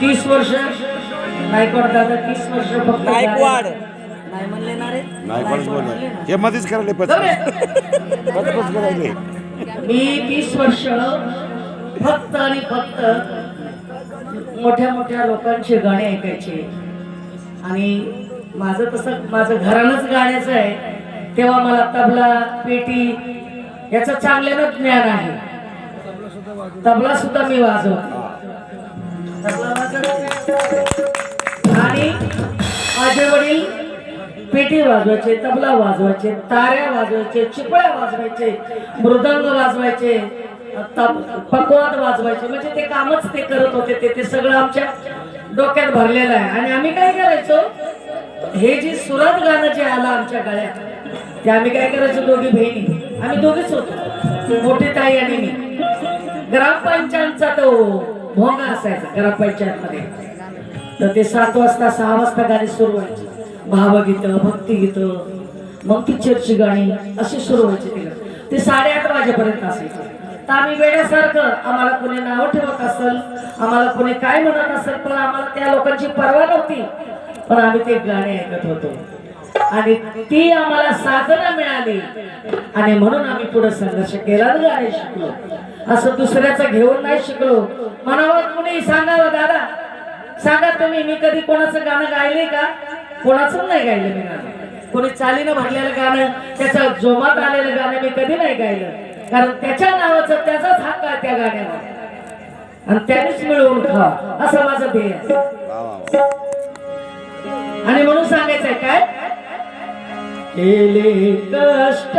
तीस वर्ष. नायकवाड दादा तीस वर्ष फक्त नायकवाड. नाही म्हणले ना रे. नायकवाडच नायकवाड बोलले. हे मध्येच करायले पच करायले मी तीस वर्ष फक्त आणि फक्त मोठ्या मोठ्या लोकांचे गाणे ऐकायचे. आणि माझं तसं माझं घरानंच गाण्याचं आहे तेव्हा मला तबला पेटी याचं चांगल्यानं ज्ञान आहे. तबला सुद्धा मी वाजवते. तबला आणि माझे वडील पेटी वाजवायचे तबला वाजवायचे ताऱ्या वाजवायचे चिपळ्या वाजवायचे मृदंग वाजवायचे तब- पकवाद वाजवायचे म्हणजे ते कामच ते करत होते ते ते सगळं आमच्या डोक्यात भरलेलं आहे. आणि आम्ही काय करायचो? हे जे सुरात गाणं जे आलं आमच्या गळ्यात ते आम्ही काय करायचो दोघी बहिणी? आम्ही दोघीच होतो. मोठे ताई आणि मी. ग्रामपंचायतचा तो भोंगा असायचा ग्रामपंचायत मध्ये तर ते सात वाजता सहा वाजता गाणी सुरू व्हायची. भावगीतं भक्तिगीतं मग पिक्चरची गाणी अशी सुरू व्हायची तिला. ते साडेआठ वाजेपर्यंत असायचं. तर आम्ही वेड्यासारखं आम्हाला कोणी नाव ठेवत असेल आम्हाला कोणी काय म्हणत असेल पण आम्हाला त्या लोकांची पर्वा नव्हती. पण आम्ही ते गाणे ऐकत होतो. आणि ती आम्हाला साधना मिळाली. आणि म्हणून आम्ही पुढे संघर्ष केला गाणे शिकलो. असं दुसऱ्याचं घेऊन नाही शिकलो. म्हणावं कुणी? सांगावं हो दादा. सांगा तुम्ही मी कधी कोणाचं गाणं गायले का? कोणाचं नाही गायलं मी गाणं. कोणी चालीनं भरलेलं गाणं त्याचं जोमात आलेलं गाणं मी कधी नाही गायलं. कारण त्याच्या नावाचं त्याचाच हक्क आहे त्या गाण्यावर. आणि त्यानेच मिळवून खा असं माझं ध्येय. आणि म्हणून सांगायचंय काय? केले कष्ट?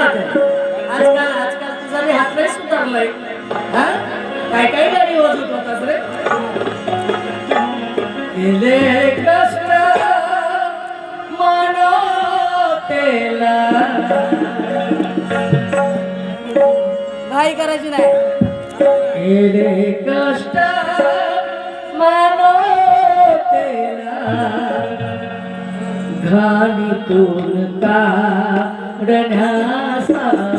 आजकाल आजकाल तुझा हात नाही सुधारलाय. हा? काय काय केले कष्ट मनतेला घाई करायची नाही. केले कष्ट मानो तेरा घाणीतून काढण्यासाठी केले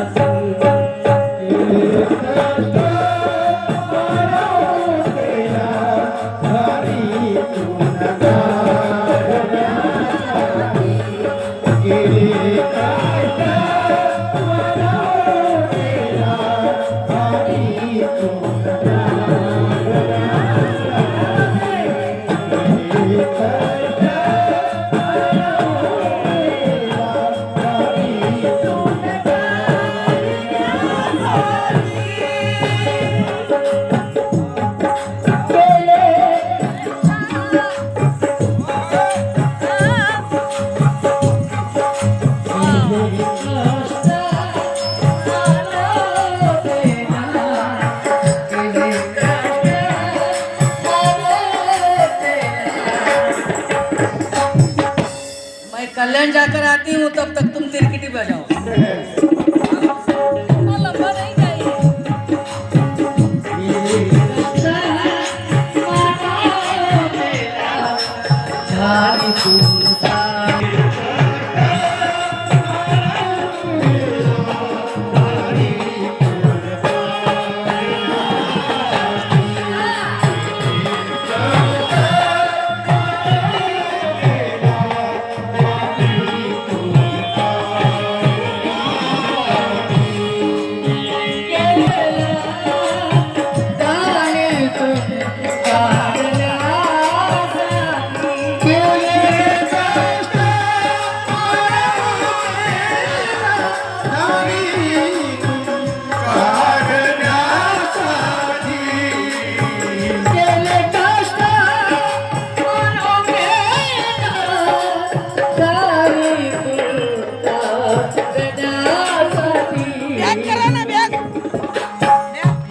कल्याण जाकर आती हूँ तब तक तुम तिरकिटी बजाओ। लंबा नहीं जाइए